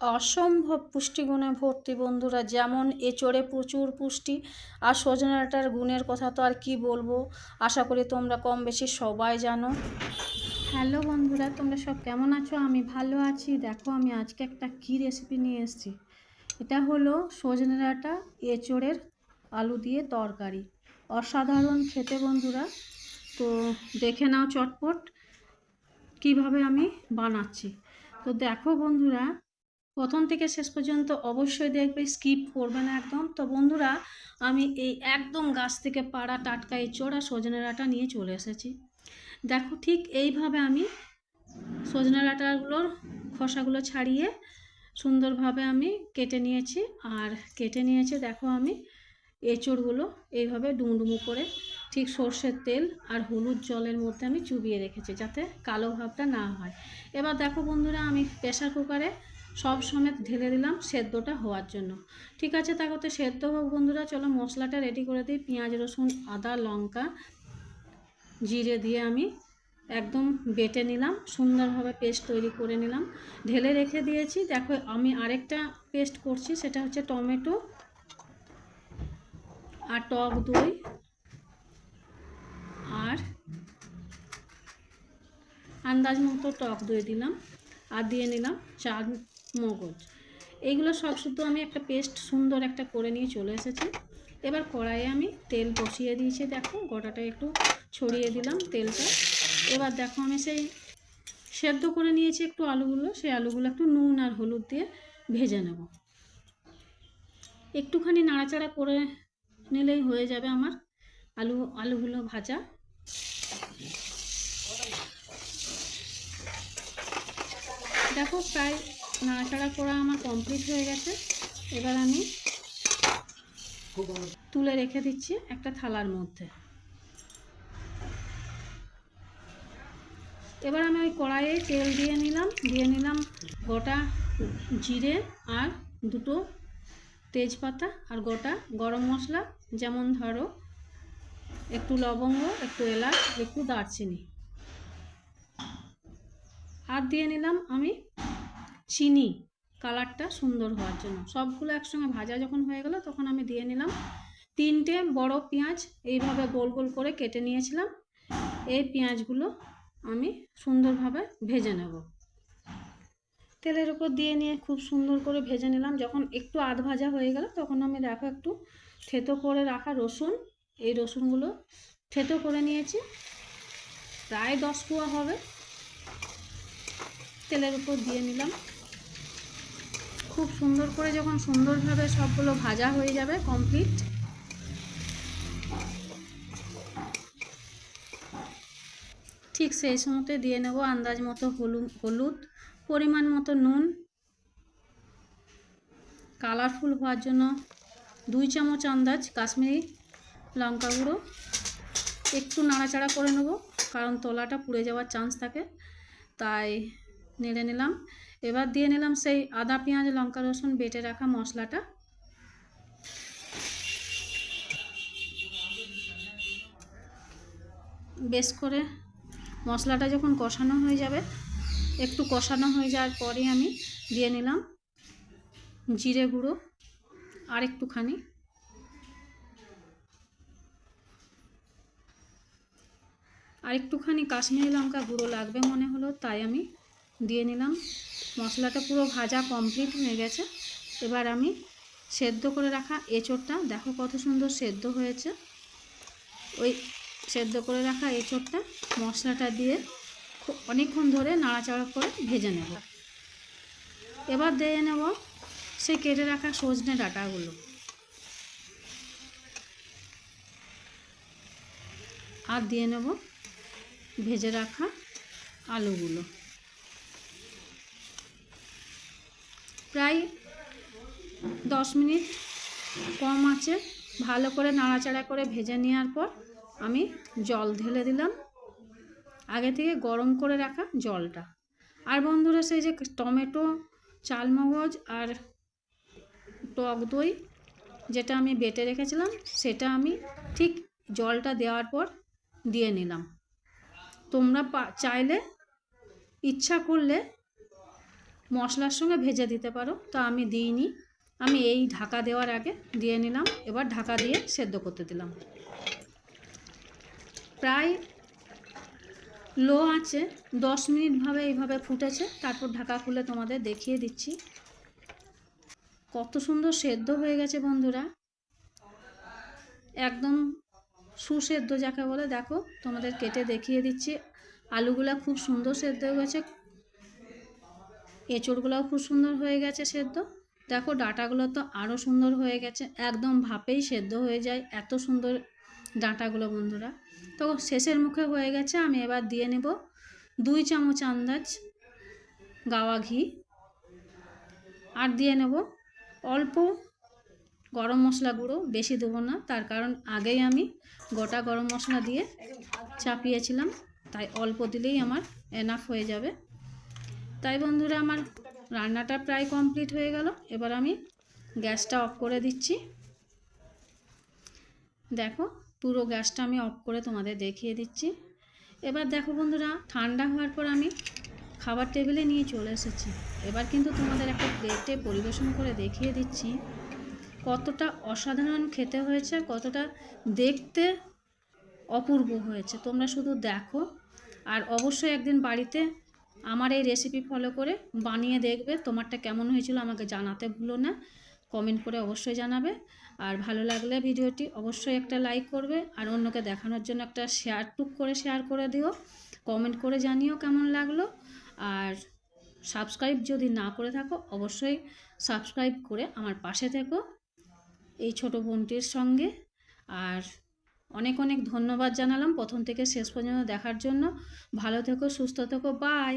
অসম্ভব পুষ্টিগুণে ভর্তি বন্ধুরা, যেমন এচড়ে প্রচুর পুষ্টি আর সজনে গুণের কথা তো আর কি বলব? আশা করি তোমরা কম বেশি সবাই জানো। হ্যালো বন্ধুরা, তোমরা সব কেমন আছো? আমি ভালো আছি। দেখো, আমি আজকে একটা কী রেসিপি নিয়ে এসেছি। এটা হলো সজনে ডাঁটা এচড়ের আলু দিয়ে তরকারি। অসাধারণ খেতে বন্ধুরা। তো দেখে নাও চটপট কীভাবে আমি বানাচ্ছি। তো দেখো বন্ধুরা প্রথম থেকে শেষ পর্যন্ত অবশ্যই দেখবে স্কিপ করবে না একদম। তো বন্ধুরা, আমি এই একদম গাছ থেকে পাড়া টাটকা এঁচড় আর সজনে ডাঁটা নিয়ে চলে এসেছি। দেখো ঠিক এইভাবে আমি সজনে ডাঁটাগুলোর খোসাগুলো ছাড়িয়ে সুন্দরভাবে আমি কেটে নিয়েছি। আর কেটে নিয়েছি, দেখো আমি এঁচড়গুলো এইভাবে ডুমডুমু করে ঠিক সর্ষের তেল আর হলুদ জলের মধ্যে আমি চুবিয়ে রেখেছি যাতে কালো ভাবটা না হয়। এবার দেখো বন্ধুরা, আমি প্রেশার কুকারে সব সমেত ঢেলে দিলাম সেদ্ধটা হওয়ার জন্য। ঠিক আছে তা করতে সেদ্ধ হোক বন্ধুরা, চলো মশলাটা রেডি করে দিই। পেঁয়াজ, রসুন, আদা, লঙ্কা জিরে দিয়ে আমি একদম বেটে নিলাম, সুন্দরভাবে পেস্ট তৈরি করে নিলাম। ঢেলে রেখে দিয়েছি, দেখো আমি আরেকটা পেস্ট করছি, সেটা হচ্ছে টমেটো আর টক দই আর আন্দাজ মতো টক দই দিলাম। আর দিয়ে নিলাম চার মগজ। এইগুলো সব শুধু আমি একটা পেস্ট সুন্দর একটা করে নিয়ে চলে এসেছি। এবার কড়াইয়ে আমি তেল বসিয়ে দিয়েছি, দেখো গোটাটা একটু ছড়িয়ে দিলাম তেলটা। এবার দেখো আমি সেই সেদ্ধ করে নিয়েছি একটু আলুগুলো, সেই আলুগুলো একটু নুন আর হলুদ দিয়ে ভেজে নেব। একটুখানি নাড়াচাড়া করে নিলেই হয়ে যাবে আমার আলু, আলুগুলো ভাজা। দেখো প্রায় নাড়াচাড়া করা আমার কমপ্লিট হয়ে গেছে। এবার আমি তুলে রেখে দিচ্ছি একটা থালার মধ্যে। এবার আমি ওই কড়াইয়ে তেল দিয়ে নিলাম দিয়ে নিলাম গোটা জিরে আর দুটো তেজপাতা আর গোটা গরম মশলা, যেমন ধরো একটু লবঙ্গ, একটু এলাচ, একটু দারচিনি। আর দিয়ে নিলাম আমি চিনি কালারটা সুন্দর হওয়ার জন্য। সবগুলো একসঙ্গে ভাজা যখন হয়ে গেল, তখন আমি দিয়ে নিলাম তিনটে বড় পেঁয়াজ। এইভাবে গোল গোল করে কেটে নিয়েছিলাম। এই পেঁয়াজগুলো আমি সুন্দরভাবে ভেজে নেব। তেলের উপর দিয়ে নিয়ে খুব সুন্দর করে ভেজে নিলাম। যখন একটু আধ ভাজা হয়ে গেল, তখন আমি দেখো একটু থেতো করে রাখা রসুন। এই রসুনগুলো থেতো করে নিয়েছি। প্রায় দশ কুয়া হবে। তেলের উপর দিয়ে নিলাম। খুব সুন্দর করে যখন সুন্দরভাবে সবগুলো ভাজা হয়ে যাবে কমপ্লিট ঠিক সেই সময়তে দিয়ে নেব আন্দাজ মতো হলুদ হলুদ পরিমাণ মতো নুন। কালারফুল হওয়ার জন্য দুই চামচ আন্দাজ কাশ্মীরি লঙ্কা গুঁড়ো। একটু নাড়াচাড়া করে নেব, কারণ তলাটা পুড়ে যাওয়ার চান্স থাকে। তাই নেড়ে নিলাম। এবার দিয়ে নিলাম সেই আদা, পেঁয়াজ, লঙ্কা, রসুন বেটে রাখা মশলাটা। বেশ করে মশলাটা যখন কষানো হয়ে যাবে, একটু কষানো হয়ে যাওয়ার পরে আমি দিয়ে নিলাম জিরে গুঁড়ো আর একটুখানি আর একটুখানি কাশ্মীরি লঙ্কা গুঁড়ো লাগবে মনে হলো, তাই আমি দিয়ে নিলাম। মশলাটা পুরো ভাজা কমপ্লিট হয়ে গেছে। এবার আমি সেদ্ধ করে রাখা এঁচোড়টা, দেখো কত সুন্দর সেদ্ধ হয়েছে। ওই সেদ্ধ করে রাখা এঁচোড়টা মশলাটা দিয়ে অনেকক্ষণ ধরে নাড়াচাড়া করে ভেজে নেব। এবার দিয়ে নেব সে কেটে রাখা সজনে ডাঁটাগুলো। আর দিয়ে নেব ভেজে রাখা আলুগুলো। প্রায় দশ মিনিট কম আছে। ভালো করে নাড়াচাড়া করে ভেজে নেওয়ার পর আমি জল ঢেলে দিলাম। আগে থেকে গরম করে রাখা জলটা। আর বন্ধুরা, সেই যে টমেটো, চালমগজ আর টক দই যেটা আমি বেটে রেখেছিলাম, সেটা আমি ঠিক জলটা দেওয়ার পর দিয়ে নিলাম। তোমরা চাইলে ইচ্ছা করলে মশলার সঙ্গে ভেজে দিতে পারো। তো আমি দিইনি। আমি এই ঢাকা দেওয়ার আগে দিয়ে নিলাম। এবার ঢাকা দিয়ে সেদ্ধ করতে দিলাম। প্রায় লো আছে দশ মিনিটভাবে এইভাবে ফুটেছে। তারপর ঢাকা খুলে তোমাদের দেখিয়ে দিচ্ছি। কত সুন্দর সেদ্ধ হয়ে গেছে বন্ধুরা। একদম সুসেদ্ধ যাকে বলে। দেখো, তোমাদের কেটে দেখিয়ে দিচ্ছি। আলুগুলা খুব সুন্দর সেদ্ধ হয়ে গেছে এঁচড়গুলোও খুব সুন্দর হয়ে গেছে সেদ্ধ। দেখো ডাঁটাগুলো তো আরও সুন্দর হয়ে গেছে, একদম ভাপেই সেদ্ধ হয়ে যায়, এত সুন্দর ডাঁটাগুলো বন্ধুরা। তো শেষের মুখে হয়ে গেছে, আমি এবার দিয়ে নেব দুই চামচ আন্দাজ গাওয়া ঘি আর দিয়ে নেব অল্প গরম মশলা গুঁড়ো, বেশি দেবো না, তার কারণ আগেই আমি গোটা গরম মশলা দিয়ে চাপিয়েছিলাম, তাই অল্প দিলেই আমার এনাফ হয়ে যাবে। তাই বন্ধুরা আমার রান্নাটা প্রায় কমপ্লিট হয়ে গেল। এবার আমি গ্যাসটা অফ করে দিচ্ছি। দেখো, পুরো গ্যাসটা আমি অফ করে তোমাদের দেখিয়ে দিচ্ছি। এবার দেখো বন্ধুরা, ঠান্ডা হওয়ার পর আমি খাবার টেবিলে নিয়ে চলে এসেছি। এবার কিন্তু তোমাদের একটা প্লেটে পরিবেশন করে দেখিয়ে দিচ্ছি কতটা অসাধারণ খেতে হয়েছে, কতটা দেখতে অপূর্ব হয়েছে। তোমরা শুধু দেখো, আর অবশ্যই একদিন বাড়িতে আমার এই রেসিপি ফলো করে বানিয়ে দেখবে তোমারটা কেমন হয়েছিল, আমাকে জানাতে ভুলো না। কমেন্ট করে অবশ্যই জানাবে। আর ভালো লাগলে ভিডিওটি অবশ্যই একটা লাইক করবে। আর অন্যকে দেখানোর জন্য একটা শেয়ার টুক করে শেয়ার করে দিও। কমেন্ট করে জানিও কেমন লাগল। আর সাবস্ক্রাইব যদি না করে থাকো, অবশ্যই সাবস্ক্রাইব করে আমার পাশে থেকো। এই ছোট বোনটির সঙ্গে। আর অনেক অনেক ধন্যবাদ জানালাম। প্রথম থেকে শেষ পর্যন্ত দেখার জন্য। ভালো থেকো, সুস্থ থেকো। বাই